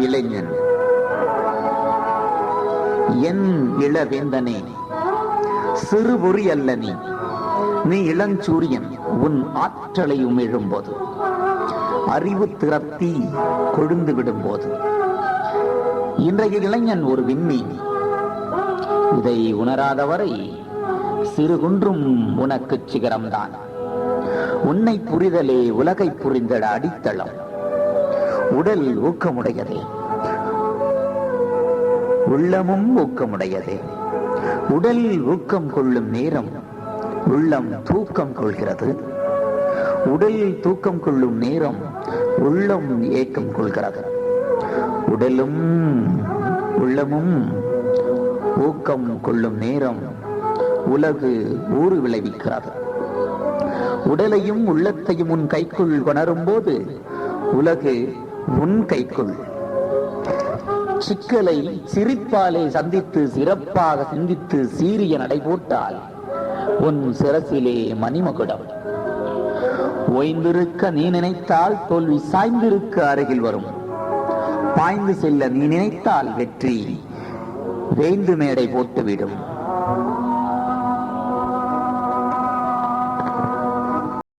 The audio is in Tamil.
இளைஞன். என் இளவேந்தனே சிறுபொறி அல்ல நீ. நீ இளஞ்சூரியன் உன் ஆற்றலை உமிழும்போது. அறிவு திறத்தி கொழுந்து விடும்போது. இன்றைய இளைஞன் ஒரு விண்மீன். இதை உணராதவரை சிறு குன்றும் உனக்கு சிகரம்தான். உன்னை புரிதலே உலகை புரிந்திட அடித்தளம். உடல் ஊக்கமுடையதே. உள்ளமும் ஊக்கமுடையதே. உடல் ஊக்கம் கொள்ளும் நேரம் உள்ளம் தூக்கம் கொள்கிறது. உடல் தூக்கம் கொள்ளும் நேரம் உள்ளம் ஏக்கம் கொள்கிறது. உடலும் உள்ளமும் ஊக்கம் கொள்ளும் நேரம் உலகு ஊறு விளைவிக்கிறது. உடலையும் உள்ளத்தையும் உன் கைக்குள் கொணரும் போது உலகு உன் கைக்குள். சிக்கலை சிரிப்பாலே சந்தித்து சிறப்பாக சிந்தித்து சீரிய நடை போட்டால் உன் சிரசிலே மணிமகுடம். ஓய்ந்திருக்க நீ நினைத்தால் தோல்வி சாய்ந்திருக்க அருகில் வரும். பாய்ந்து செல்ல நீ நினைத்தால் வெற்றி. வேந்து மேடை போட்டுவிடும்.